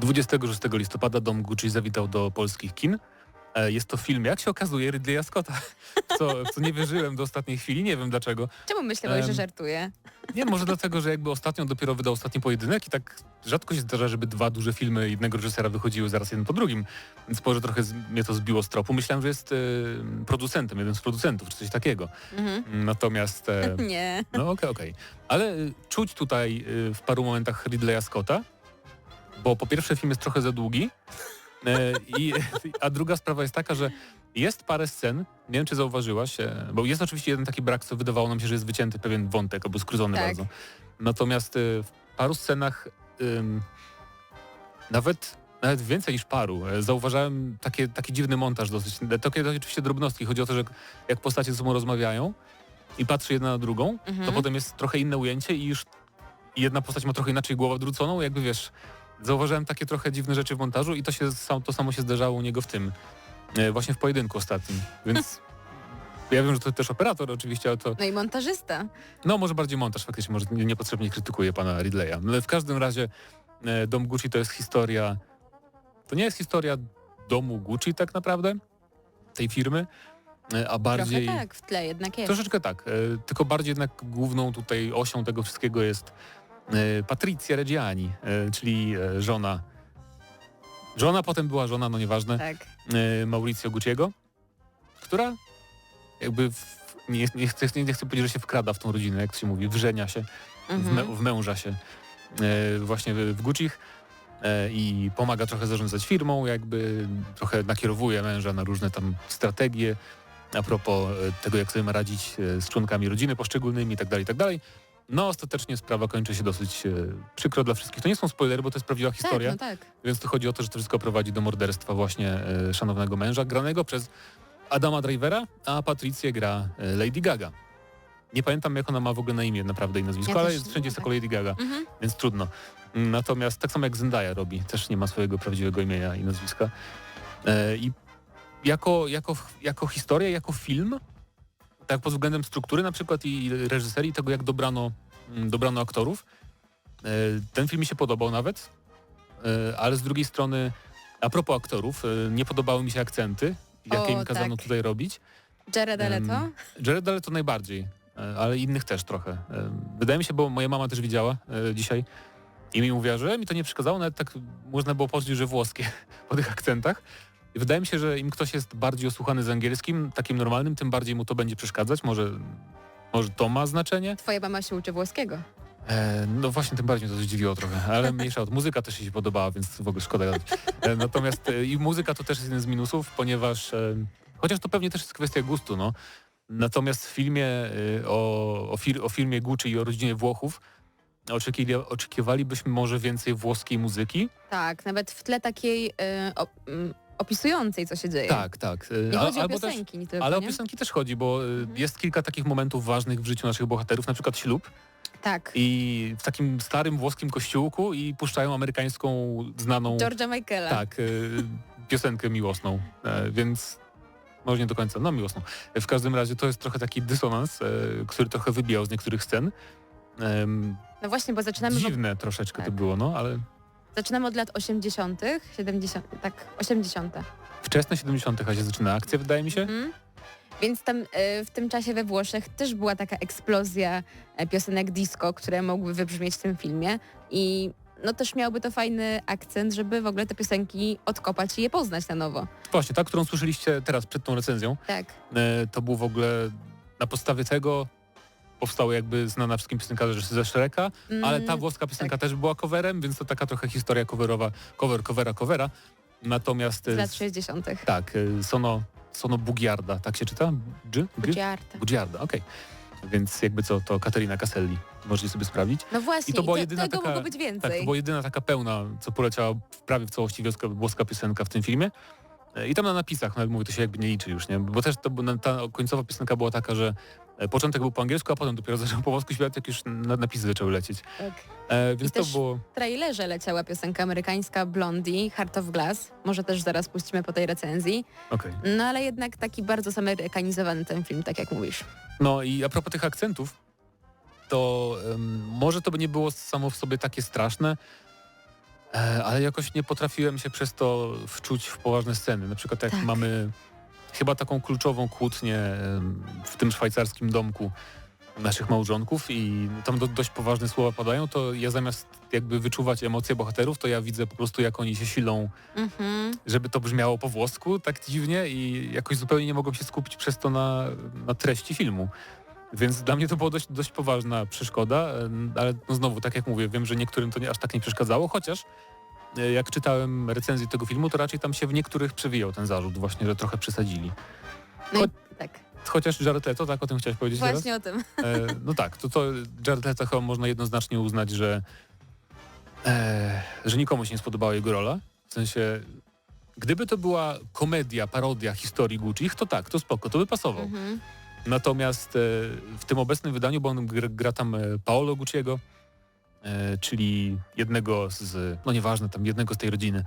26 listopada Dom Gucci zawitał do polskich kin. E, Jest to film, jak się okazuje, Ridleya Scotta, co, co nie wierzyłem do ostatniej chwili, nie wiem dlaczego. Czemu myślałeś, że Em, żartuję? Nie, może dlatego, że jakby ostatnio dopiero wydał ostatni pojedynek i tak rzadko się zdarza, żeby dwa duże filmy jednego reżysera wychodziły zaraz jeden po drugim. Więc może trochę z, mnie to zbiło z tropu. Myślałem, że jest e, producentem, jeden z producentów, czy coś takiego. Mhm. Natomiast... E, Nie. no okej, okej. Ale y, czuć tutaj w paru momentach Ridleya Scotta, bo po pierwsze film jest trochę za długi, e, i, a druga sprawa jest taka, że jest parę scen, nie wiem czy zauważyłaś, e, bo jest oczywiście jeden taki brak, co wydawało nam się, że jest wycięty pewien wątek albo skrócony Tak. bardzo. Natomiast y, w paru scenach ym, nawet nawet więcej niż paru. e, Zauważałem takie, taki dziwny montaż dosyć. Takie to oczywiście drobnostki. Chodzi o to, że jak postacie ze sobą rozmawiają i patrzy jedna na drugą, Mhm. to potem jest trochę inne ujęcie i już jedna postać ma trochę inaczej głowę odwróconą, jakby wiesz, zauważyłem takie trochę dziwne rzeczy w montażu i to, się, to samo się zdarzało u niego w tym, e, właśnie w pojedynku ostatnim, więc ja wiem, że to też operator oczywiście, ale to, No i montażysta. no może bardziej montaż faktycznie, może nie- niepotrzebnie krytykuję pana Ridleya, ale w każdym razie e, Dom Gucci to jest historia, to nie jest historia domu Gucci tak naprawdę, tej firmy, e, a bardziej... Trochę tak, w tle jednak jest. Troszeczkę tak, tylko bardziej jednak główną tutaj osią tego wszystkiego jest Patrizia Reggiani, e, czyli e, żona. Żona potem była żona, no nieważne, Tak. e, Mauricio Gucciego, która jakby w, nie, nie, chcę, nie chcę powiedzieć, że się wkrada w tą rodzinę, jak to się mówi, wrzenia się, w, Mhm. me, w męża się e, właśnie w, w Guccich e, i pomaga trochę zarządzać firmą, jakby trochę nakierowuje męża na różne tam strategie a propos e, tego, jak sobie ma radzić e, z członkami rodziny poszczególnymi itd., itd. No ostatecznie sprawa kończy się dosyć e, przykro dla wszystkich. To nie są spoilery, bo to jest prawdziwa historia, Tak, no tak. więc tu chodzi o to, że to wszystko prowadzi do morderstwa właśnie e, szanownego męża, granego przez Adama Drivera, a Patricję gra e, Lady Gaga. Nie pamiętam, jak ona ma w ogóle na imię naprawdę i nazwisko, Ja ale też jest, nie, wszędzie jest tak. jako Lady Gaga, Mhm. więc trudno. Natomiast tak samo jak Zendaya robi, też nie ma swojego prawdziwego imienia i nazwiska. E, I jako, jako, jako historia, jako film, tak pod względem struktury na przykład i reżyserii, tego jak dobrano, mm, dobrano aktorów, e, ten film mi się podobał nawet, e, ale z drugiej strony a propos aktorów, e, nie podobały mi się akcenty, jakie O, im kazano tak. tutaj robić. Jared Leto? Jared Leto najbardziej, ale innych też trochę. Wydaje mi się, bo moja mama też widziała dzisiaj i mi mówiła, że mi to nie przeszkadzało, nawet tak można było poczuć, że włoskie po tych akcentach. Wydaje mi się, że im ktoś jest bardziej osłuchany z angielskim, takim normalnym, tym bardziej mu to będzie przeszkadzać. Może, może to ma znaczenie? Twoja mama się uczy włoskiego. E, no właśnie, tym bardziej mnie to zdziwiło trochę, ale mniejsza od muzyka też się podobała, więc w ogóle szkoda gadać. E, natomiast e, i muzyka to też jest jeden z minusów, ponieważ e, chociaż to pewnie też jest kwestia gustu, no. Natomiast w filmie e, o, o, fir, o filmie Gucci i o rodzinie Włochów oczekiwali, oczekiwalibyśmy może więcej włoskiej muzyki. Tak, nawet w tle takiej op, mm, opisującej, co się dzieje. Tak, tak. E, Nie a- chodzi o też, piosenki, nie tylko, ale o piosenki też chodzi, bo e, Mhm. jest kilka takich momentów ważnych w życiu naszych bohaterów, na przykład ślub. Tak. I w takim starym włoskim kościółku i puszczają amerykańską znaną George'a Michaela. tak, y, piosenkę miłosną, e, więc może nie do końca, no miłosną. W każdym razie to jest trochę taki dysonans, e, który trochę wybijał z niektórych scen. No właśnie, bo zaczynamy, dziwne troszeczkę to tak. było, no ale zaczynamy od lat 80., 70., tak, 80. wczesne 70 się zaczyna akcja, wydaje mi się. Mhm. Więc tam y, w tym czasie we Włoszech też była taka eksplozja e, piosenek disco, które mogły wybrzmieć w tym filmie i no też miałby to fajny akcent, żeby w ogóle te piosenki odkopać i je poznać na nowo. Właśnie, ta, którą słyszeliście teraz przed tą recenzją, Tak. e, to był w ogóle na podstawie tego powstało jakby znana wszystkim piosenkarze ze Shreka, ale ta Mm, włoska piosenka tak. też była coverem, więc to taka trochę historia coverowa, cover, covera, covera. Natomiast e, z lat 60. Tak, y, Sono, Sono Bugiarda, tak się czyta? G? Bugiarda. Bugiarda, okej. Więc jakby co, to Katerina Caselli, możecie sobie sprawdzić. No właśnie, I to była te- jedyna taka- być Tak, więcej. to była jedyna taka pełna, co poleciała w- prawie w całości wioska, włoska piosenka w tym filmie. E, I tam na napisach, nawet mówię, to się jakby nie liczy już, nie? Bo też to, ta końcowa piosenka była taka, że e, początek był po angielsku, a potem dopiero zaczął po włosku śpiewać, jak już na, napisy zaczęły lecieć. Tak. E, więc I to było... W trailerze leciała piosenka amerykańska Blondie, Heart of Glass. Może też zaraz puścimy po tej recenzji. Okej. No ale jednak taki bardzo zamerykanizowany ten film, tak jak mówisz. No i a propos tych akcentów, to em, może to by nie było samo w sobie takie straszne, E, ale jakoś nie potrafiłem się przez to wczuć w poważne sceny. Na przykład jak Tak. mamy chyba taką kluczową kłótnię w tym szwajcarskim domku naszych małżonków i tam do, dość poważne słowa padają, to ja zamiast jakby wyczuwać emocje bohaterów, to ja widzę po prostu jak oni się silą, Mhm. żeby to brzmiało po włosku tak dziwnie i jakoś zupełnie nie mogłem się skupić przez to na, na treści filmu. Więc dla mnie to była dość, dość poważna przeszkoda, ale no znowu, tak jak mówię, wiem, że niektórym to nie, aż tak nie przeszkadzało, chociaż jak czytałem recenzję tego filmu, to raczej tam się w niektórych przewijał ten zarzut właśnie, że trochę przesadzili. No i tak, Chociaż Jared Leto, tak o tym chciałeś powiedzieć teraz? właśnie o tym. E, no tak, to, to Jared Leto chyba można jednoznacznie uznać, że, e, że nikomu się nie spodobała jego rola. W sensie, gdyby to była komedia, parodia historii Gucci, to tak, to spoko, to by pasował. Mhm. Natomiast e, w tym obecnym wydaniu, bo on gra, gra tam e, Paolo Gucciego, e, czyli jednego z, no nieważne, tam jednego z tej rodziny.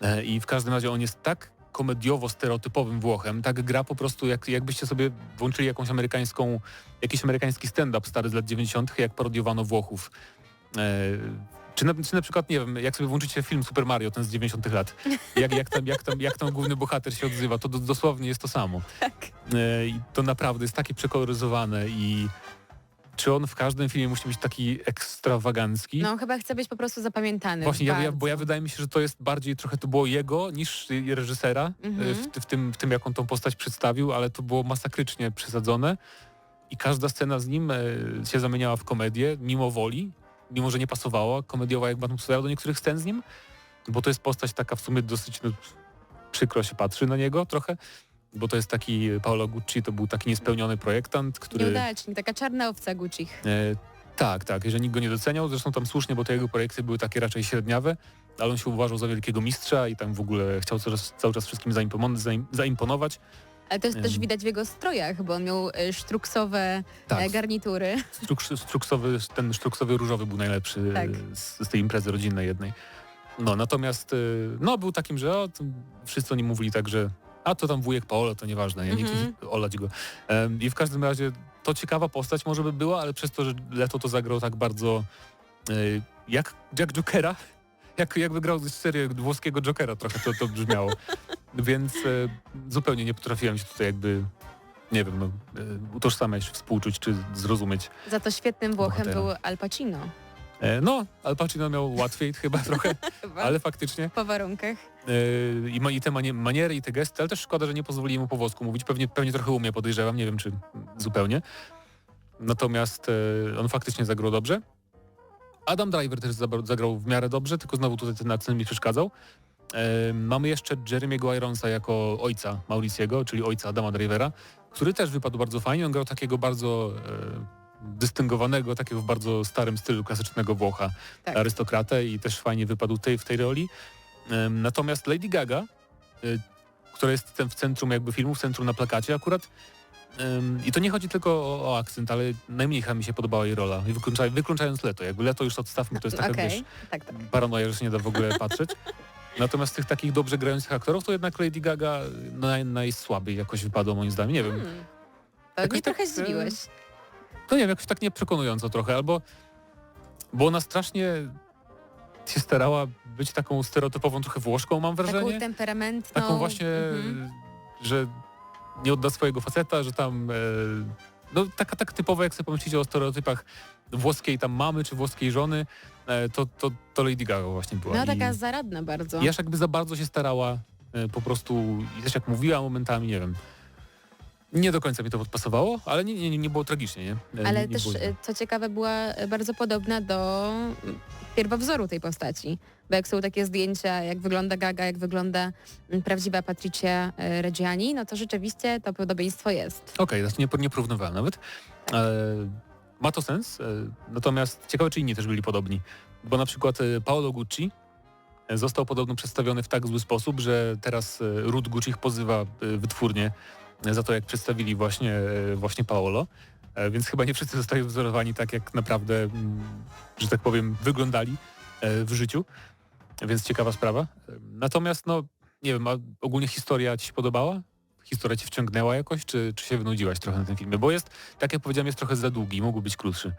E, I w każdym razie on jest tak komediowo-stereotypowym Włochem, tak gra po prostu, jak, jakbyście sobie włączyli jakąś amerykańską, jakiś amerykański stand-up stary z lat 90., jak parodiowano Włochów. E, czy na, czy na przykład, nie wiem, jak sobie włączycie film Super Mario, ten z 90 lat, jak, jak, tam, jak, tam, jak tam główny bohater się odzywa, to do, dosłownie jest to samo. Tak. E, to naprawdę jest takie przekoloryzowane i czy on w każdym filmie musi być taki ekstrawagancki? No chyba chce być po prostu zapamiętany. Właśnie, ja, ja, bo ja wydaje mi się, że to jest bardziej trochę to było jego niż y, reżysera y, Mhm. w, w, tym, w tym, jak on tą postać przedstawił, ale to było masakrycznie przesadzone i każda scena z nim e, się zamieniała w komedię, mimo woli, mimo że nie pasowała komediowa, jak pasowała do niektórych scen z nim, bo to jest postać taka w sumie dosyć no, przykro się patrzy na niego trochę, bo to jest taki Paolo Gucci, to był taki niespełniony projektant, który... Nieudacznik, taka czarna owca Gucci. E, tak, tak, że nikt go nie doceniał, zresztą tam słusznie, bo te jego projekty były takie raczej średniawe, ale on się uważał za wielkiego mistrza i tam w ogóle chciał cały czas, cały czas wszystkim zaimpon- zaim- zaimponować. Ale to jest też widać w jego strojach, bo on miał e, sztruksowe Tak, e, garnitury. struk- struksowy, ten sztruksowy różowy był najlepszy Tak. e, z, z tej imprezy rodzinnej jednej. No, natomiast e, no, był takim, że o, wszyscy oni mówili tak, że a to tam wujek Paolo, to nieważne, ja Mhm. olać go. Em, I w każdym razie to ciekawa postać może by była, ale przez to, że Leto to zagrał tak bardzo e, jak Jack Jokera, jak, jakby grał serię włoskiego Jokera trochę to, to brzmiało. Więc e, zupełnie nie potrafiłem się tutaj jakby, nie wiem, no, e, utożsamiać, współczuć czy zrozumieć. Za to świetnym Włochem Bohatera. był Al Pacino. E, no, Al Pacino miał łatwiej chyba trochę, ale faktycznie. Po warunkach. E, I, ma, I te manie, maniery, i te gesty, ale też szkoda, że nie pozwolili mu po włosku mówić. Pewnie, pewnie trochę umie, podejrzewam, nie wiem czy zupełnie. Natomiast e, on faktycznie zagrał dobrze. Adam Driver też zagrał w miarę dobrze, tylko znowu tutaj ten akcent mi przeszkadzał. Mamy jeszcze Jeremy'ego Ironsa jako ojca Mauriciego, czyli ojca Adama Drivera, który też wypadł bardzo fajnie. On grał takiego bardzo dystyngowanego, takiego w bardzo starym stylu klasycznego Włocha, Tak. arystokratę i też fajnie wypadł tej, w tej roli. Natomiast Lady Gaga, y, która jest w centrum jakby filmu, w centrum na plakacie akurat, i to nie chodzi tylko o, o akcent, ale najmniej mi się podobała jej rola. I wykluczając, wykluczając Leto, jakby Leto już odstawmy, to jest taka, Okej, wiesz, tak, tak. paranoja, że się nie da w ogóle patrzeć. Natomiast tych takich dobrze grających aktorów, to jednak Lady Gaga naj, najsłabiej jakoś wypadła moim zdaniem. Nie wiem, Hmm. To mnie tak, trochę zdziwiłeś. To nie wiem, jakoś tak nieprzekonująco trochę, albo bo ona strasznie się starała być taką stereotypową trochę Włoszką, mam wrażenie. Taką temperamentną. taką właśnie, Mhm. że nie odda swojego faceta, że tam, e, no taka tak typowa, jak sobie pomyślicie o stereotypach włoskiej tam mamy, czy włoskiej żony, e, to, to, to Lady Gaga właśnie była. No I taka zaradna bardzo. i aż jakby za bardzo się starała e, po prostu, i też jak mówiła momentami, nie wiem, nie do końca mi to podpasowało, ale nie, nie, nie było tragicznie, nie? E, Ale nie, nie też, e, co ciekawe, była e, bardzo podobna do mm, pierwowzoru tej postaci. Bo jak są takie zdjęcia, jak wygląda Gaga, jak wygląda mm, prawdziwa Patricia Reggiani, no to rzeczywiście to podobieństwo jest. Okej, okay, nie, nie porównywałem nawet. Ma to sens, natomiast ciekawe, czy inni też byli podobni. Bo na przykład Paolo Gucci został podobno przedstawiony w tak zły sposób, że teraz Ruth Gucci ich pozywa wytwórnie za to, jak przedstawili właśnie, e, właśnie Paolo. E, więc chyba nie wszyscy zostali wzorowani tak, jak naprawdę, mm, że tak powiem, wyglądali e, w życiu. Więc ciekawa sprawa. Natomiast, no, nie wiem, a ogólnie historia ci się podobała? historia cię wciągnęła jakoś, czy, czy się wynudziłaś trochę na tym filmie? Bo jest, tak jak powiedziałem, jest trochę za długi, mógł być krótszy.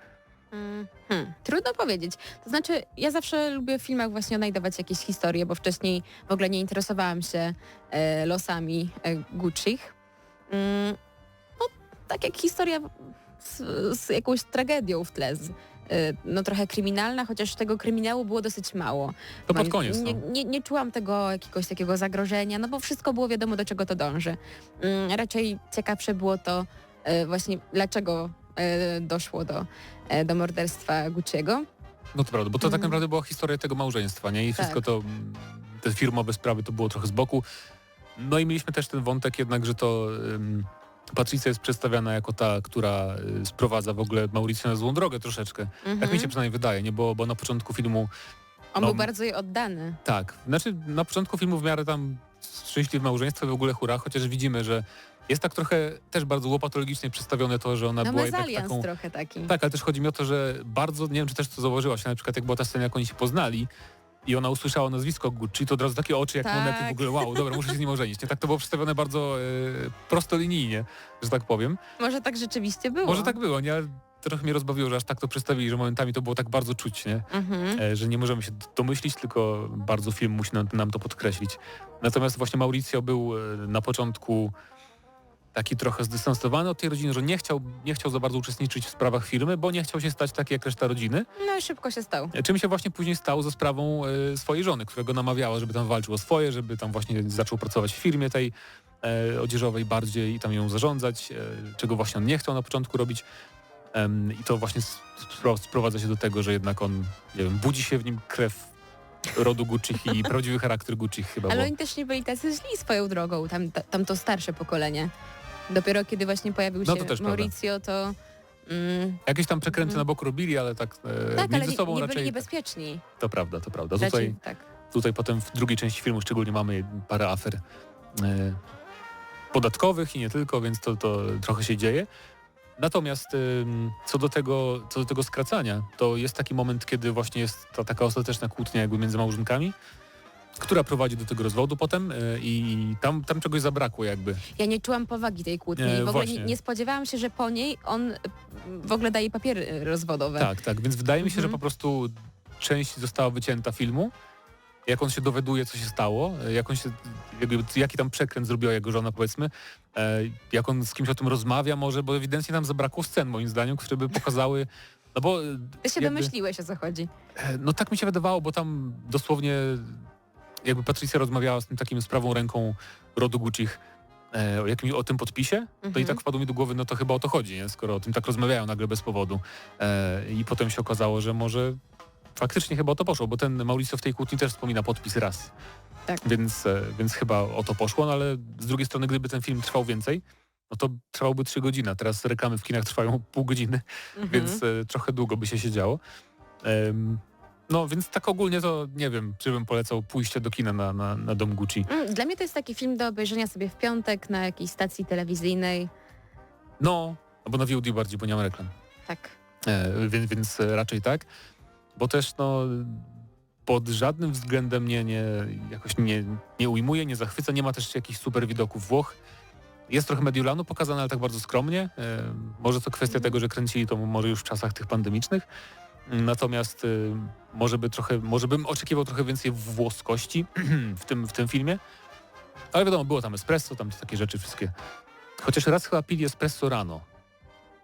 Mm, Hmm, trudno powiedzieć. To znaczy, ja zawsze lubię w filmach właśnie odnajdować jakieś historie, bo wcześniej w ogóle nie interesowałam się e, losami e, Gucci'ch. Mm, no, tak jak historia z, z jakąś tragedią w tle. Z, e, no trochę kryminalna, chociaż tego kryminału było dosyć mało. To pod koniec. Nie, No. nie, nie czułam tego jakiegoś takiego zagrożenia, no bo wszystko było wiadomo, do czego to dąży. Mm, raczej ciekawsze było to e, właśnie, dlaczego e, doszło do, do morderstwa Gucci'ego. no to prawda, bo to tak Mhm. naprawdę była historia tego małżeństwa, nie? I wszystko Tak. to, mm, te firmowe sprawy to było trochę z boku. No i mieliśmy też ten wątek jednak, że to um, Patricia jest przedstawiana jako ta, która y, sprowadza w ogóle Mauricio na złą drogę troszeczkę. Mhm. Tak mi się przynajmniej wydaje, nie? Bo, bo na początku filmu On no- był bardzo jej oddany. Tak, znaczy na początku filmu w miarę tam szczęśliwe małżeństwo w ogóle hura, chociaż widzimy, że jest tak trochę też bardzo łopatologicznie przedstawione to, że ona No była jednak taką... trochę taki. Tak, ale też chodzi mi o to, że bardzo, nie wiem czy też to zauważyłaś, na przykład jak była ta scena, jak oni się poznali i ona usłyszała nazwisko Gucci, to od razu takie oczy jak Tak. monety w ogóle, wow, dobra, muszę się z nim ożenić. Nie, tak to było przedstawione bardzo e, prostolinijnie, że tak powiem. Może tak rzeczywiście było. Może tak było, nie? Trochę mnie rozbawiło, że aż tak to przedstawili, że momentami to było tak bardzo czuć, nie? Mhm. e, że nie możemy się domyślić, tylko bardzo film musi nam, nam to podkreślić. Natomiast właśnie Mauricio był e, na początku taki trochę zdystansowany od tej rodziny, że nie chciał, nie chciał za bardzo uczestniczyć w sprawach firmy, bo nie chciał się stać taki jak reszta rodziny. No i szybko się stał. E, Czym się właśnie później stał ze sprawą e, swojej żony, którego namawiała, żeby tam walczył o swoje, żeby tam właśnie zaczął pracować w firmie tej e, odzieżowej bardziej i tam ją zarządzać, czego właśnie on nie chciał na początku robić. I to właśnie spro- sprowadza się do tego, że jednak on, nie wiem, budzi się w nim krew rodu Gucci i prawdziwy charakter Gucci chyba. Ale bo, oni też nie byli tacy źli swoją drogą, tam, ta, tam to starsze pokolenie. Dopiero kiedy właśnie pojawił No się to też Mauricio, to... Mm, Jakieś tam przekręty Mhm. na boku robili, ale tak, e, tak, ale między nie, sobą nie raczej... byli niebezpieczni. To prawda, to prawda. Raczej, Tutaj, tak. tutaj potem w drugiej części filmu szczególnie mamy parę afer e, podatkowych i nie tylko, więc to, to trochę się dzieje. Natomiast co do, tego, co do tego skracania, to jest taki moment, kiedy właśnie jest ta taka ostateczna kłótnia jakby między małżonkami, która prowadzi do tego rozwodu potem y, i tam, tam czegoś zabrakło jakby. Ja nie czułam powagi tej kłótni. Nie, w ogóle nie, nie spodziewałam się, że po niej on y, w ogóle daje papiery rozwodowe. Tak, tak, więc wydaje mi się, że Mhm. po prostu część została wycięta filmu, jak on się dowiaduje, co się stało, e, jak on się, jakby, jaki tam przekręt zrobiła jego żona, powiedzmy, e, jak on z kimś o tym rozmawia może, bo ewidentnie tam zabrakło scen, moim zdaniem, które by pokazały, no bo... e, Ty się jakby- domyśliłeś, o co chodzi. E, No tak mi się wydawało, bo tam dosłownie jakby Patricia rozmawiała z tym takim sprawą ręką rodu Gucci'ch e, o, jakim, o tym podpisie, to i Mhm. tak wpadło mi do głowy, no to chyba o to chodzi, nie? skoro o tym tak rozmawiają nagle bez powodu. E, I potem się okazało, że może faktycznie chyba o to poszło, bo ten Mauricio w tej kłótni też wspomina podpis raz. Tak. Więc, e, więc chyba o to poszło, no ale z drugiej strony, gdyby ten film trwał więcej, no to trwałby trzy godziny, a teraz reklamy w kinach trwają pół godziny, Mhm. więc e, trochę długo by się siedziało. Em, no więc tak ogólnie to nie wiem, czy bym polecał pójście do kina na, na, na Dom Gucci. Mm, Dla mnie to jest taki film do obejrzenia sobie w piątek na jakiejś stacji telewizyjnej. No, albo na VOD bardziej, bo nie mam reklam. Tak. E, więc, więc raczej tak. Bo też no pod żadnym względem nie, nie, jakoś nie, nie ujmuje, nie zachwyca, nie ma też jakichś super widoków Włoch. Jest trochę Mediolanu pokazane, ale tak bardzo skromnie. E, może to kwestia Mhm. tego, że kręcili to może już w czasach tych pandemicznych. Natomiast e, może, by trochę, może bym oczekiwał trochę więcej włoskości w tym, w tym filmie. Ale wiadomo, było tam espresso, tam takie rzeczy wszystkie. Chociaż raz chyba pili espresso rano.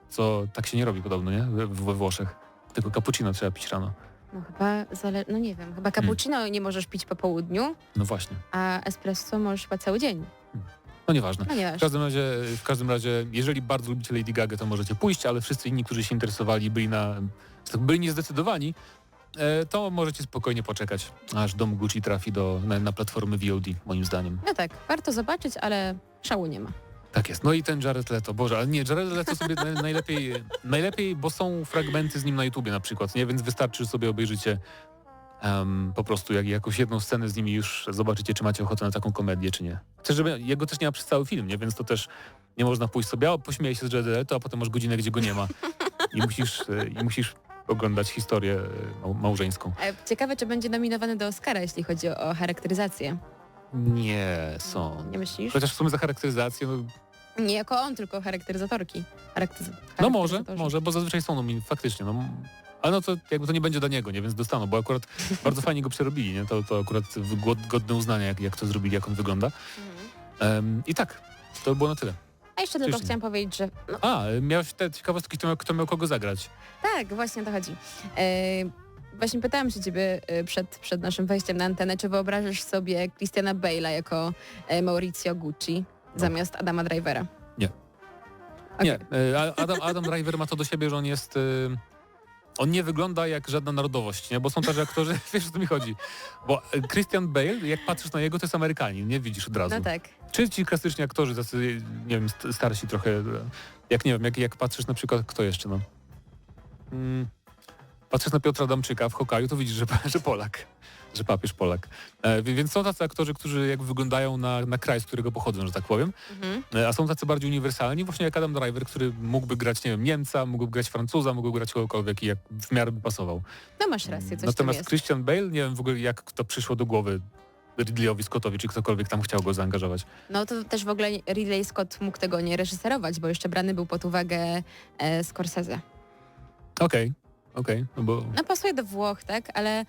Co tak się nie robi podobno, nie? We, Włoszech. Tylko cappuccino trzeba pić rano. No chyba, zale... no nie wiem, chyba cappuccino nie możesz pić po południu, No właśnie. a espresso możesz chyba cały dzień. No nieważne. No W każdym razie, w każdym razie, jeżeli bardzo lubicie Lady Gaga, to możecie pójść, ale wszyscy inni, którzy się interesowali, byli na, byli niezdecydowani, e, to możecie spokojnie poczekać, aż Dom Gucci trafi do, na, na platformy VOD, moim zdaniem. No tak, warto zobaczyć, ale szału nie ma. Tak jest. No i ten Jared Leto, Boże, ale nie, Jared Leto sobie naj- najlepiej, najlepiej, bo są fragmenty z nim na YouTubie na przykład, nie? Więc wystarczy, że sobie obejrzycie em, po prostu jak, jakąś jedną scenę z nimi już zobaczycie, czy macie ochotę na taką komedię, czy nie. Chcę, żeby jego też nie ma przez cały film, nie? Więc to też nie można pójść sobie, a pośmiej się z Jared Leto, a potem masz godzinę, gdzie go nie ma i musisz, e, i musisz oglądać historię e, mał- małżeńską. E, Ciekawe, czy będzie nominowany do Oscara, jeśli chodzi o charakteryzację. Nie są. Nie myślisz? Chociaż w sumie za charakteryzację, no, Nie jako on, tylko charakteryzatorki. Charakteryz- No może, może, bo zazwyczaj są nomin faktycznie. No, ale no to jakby to nie będzie dla niego, nie? Więc dostaną, bo akurat bardzo fajnie go przerobili, nie? To, to akurat godne uznania, jak, jak to zrobili, jak on wygląda. Em, I tak, to by było na tyle. A jeszcze tylko chciałam powiedzieć, że no, A, miałeś te ciekawostki, kto miał, kto miał kogo zagrać. tak, właśnie o to chodzi. E, właśnie pytałam się ciebie e, przed, przed naszym wejściem na antenę, czy wyobrażasz sobie Christiana Bale'a jako e, Mauricio Gucci zamiast Adama Drivera? Nie. Okej. Nie, A- Adam, Adam Driver ma to do siebie, że on jest... On nie wygląda jak żadna narodowość, nie? Bo są tacy aktorzy, wiesz o co mi chodzi. Bo e, Christian Bale, jak patrzysz na jego, to jest Amerykanin, nie widzisz od razu. No tak. Czy ci klasyczni aktorzy, tacy, nie wiem, st- starsi trochę, jak nie wiem, jak, jak patrzysz na przykład, kto jeszcze, no. Mm, patrzysz na Piotra Adamczyka w Hokaju, to widzisz, że, że Polak, że papież Polak. E, więc są tacy aktorzy, którzy jak wyglądają na, na kraj, z którego pochodzą, że tak powiem. Mhm. E, A są tacy bardziej uniwersalni, właśnie jak Adam Driver, który mógłby grać, nie wiem, Niemca, mógłby grać Francuza, mógłby grać kogokolwiek i jak w miarę by pasował. No masz rację, coś Natomiast. Christian Bale, nie wiem w ogóle jak to przyszło do głowy Ridleyowi Scottowi, czy ktokolwiek tam chciał go zaangażować. No to też w ogóle Ridley Scott mógł tego nie reżyserować, bo jeszcze brany był pod uwagę e, Scorsese. Okej, okej, no bo... No pasuje do Włoch, tak? Ale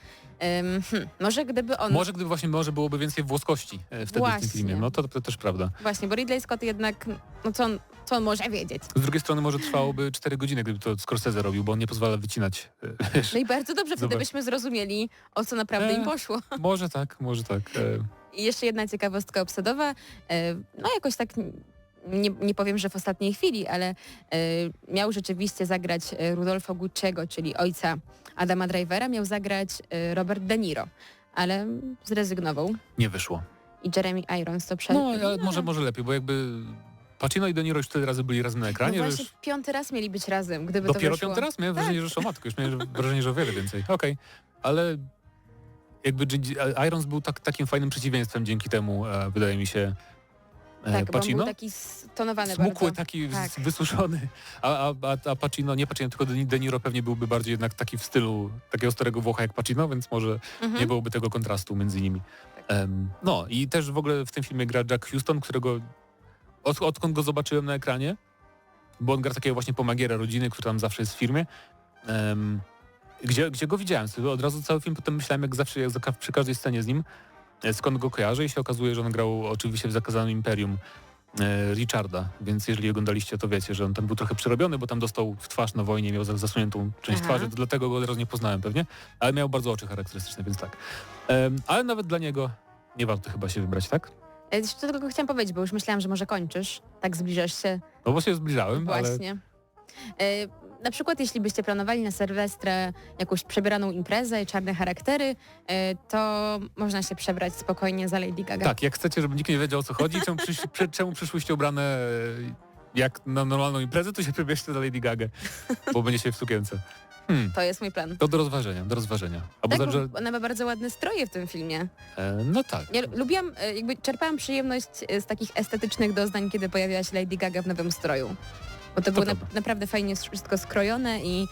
hm, może gdyby on... Może gdyby właśnie może byłoby więcej włoskości e, wtedy w tym filmie, no to, to też prawda. Właśnie, bo Ridley Scott jednak, no co on, co on może wiedzieć? Z drugiej strony może trwałoby 4 godziny, gdyby to Scorsese robił, bo on nie pozwala wycinać. e, Wiesz. No i bardzo dobrze, wtedy Zobacz. byśmy zrozumieli, o co naprawdę im E. poszło. Może tak, może tak. e, I jeszcze jedna ciekawostka obsadowa. E, No jakoś tak, nie, nie powiem, że w ostatniej chwili, ale e, miał rzeczywiście zagrać e, Rudolfo Gucci'ego, czyli ojca Adama Drivera, miał zagrać e, Robert De Niro, ale zrezygnował. Nie wyszło. I Jeremy Irons to przed... No, ale może, może lepiej, bo jakby Pacino i De Niro już tyle razy byli razem na No ekranie, że właśnie już piąty raz mieli być razem, gdyby to dopiero wyszło. piąty raz miałem wrażenie, że szmatko, już miałem wrażenie, że o wiele więcej. Okej, ale jakby Irons był tak, takim fajnym przeciwieństwem dzięki temu, e, wydaje mi się, Tak, bo on Pacino. był taki stonowany Smukły, bardzo. taki Tak. wysuszony, a, a, a, Pacino, nie Pacino, tylko De Niro pewnie byłby bardziej jednak taki w stylu takiego starego Włocha jak Pacino, więc może Mhm. nie byłoby tego kontrastu między nimi. Em, no i też w ogóle w tym filmie gra Jack Houston, którego od, odkąd go zobaczyłem na ekranie, bo on gra takiego właśnie pomagiera rodziny, który tam zawsze jest w firmie, em, gdzie, gdzie go widziałem. Sobie od razu cały film potem myślałem, jak zawsze, jak przy każdej scenie z nim, e, skąd go kojarzę i się okazuje, że on grał oczywiście w Zakazanym Imperium e, Richarda, więc jeżeli oglądaliście, to wiecie, że on tam był trochę przerobiony, bo tam dostał w twarz na wojnie, miał za- zasuniętą część Aha. twarzy, to dlatego go od razu nie poznałem pewnie, ale miał bardzo oczy charakterystyczne, więc tak. Ale nawet dla niego nie warto chyba się wybrać, tak? E, Jeszcze tylko chciałam powiedzieć, bo już myślałam, że może kończysz. Tak zbliżasz się No bo się zbliżałem, ale Właśnie. E, Na przykład jeśli byście planowali na Sylwestrę jakąś przebieraną imprezę i czarne charaktery, e, to można się przebrać spokojnie za Lady Gaga. tak, jak chcecie, żeby nikt nie wiedział o co chodzi, czemu, przysz, przy, czemu przyszłyście ubrane e, jak na normalną imprezę, to się przebierzcie za Lady Gaga, bo będzie się w sukience. Hmm, To jest mój plan. to do rozważenia, do rozważenia. Albo Tak, bo ona ma bardzo ładne stroje w tym filmie. e, no tak. Ja lubiłam, e, jakby czerpałam przyjemność z takich estetycznych doznań, kiedy pojawiała się Lady Gaga w nowym stroju. Bo to, było na, naprawdę fajnie wszystko skrojone i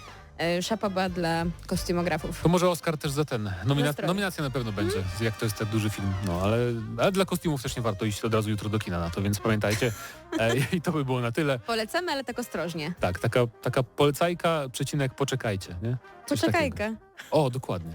szapoba dla kostiumografów. To może Oscar też za ten. Nomina nominacja na pewno będzie, jak to jest tak duży film. No ale, ale dla kostiumów też nie warto iść od razu jutro do kina na to, więc pamiętajcie. E, I to by było na tyle. Polecamy, ale tak ostrożnie. Tak, taka, taka polecajka, przecinek poczekajcie, nie? Coś takiego. Poczekajka. O, dokładnie.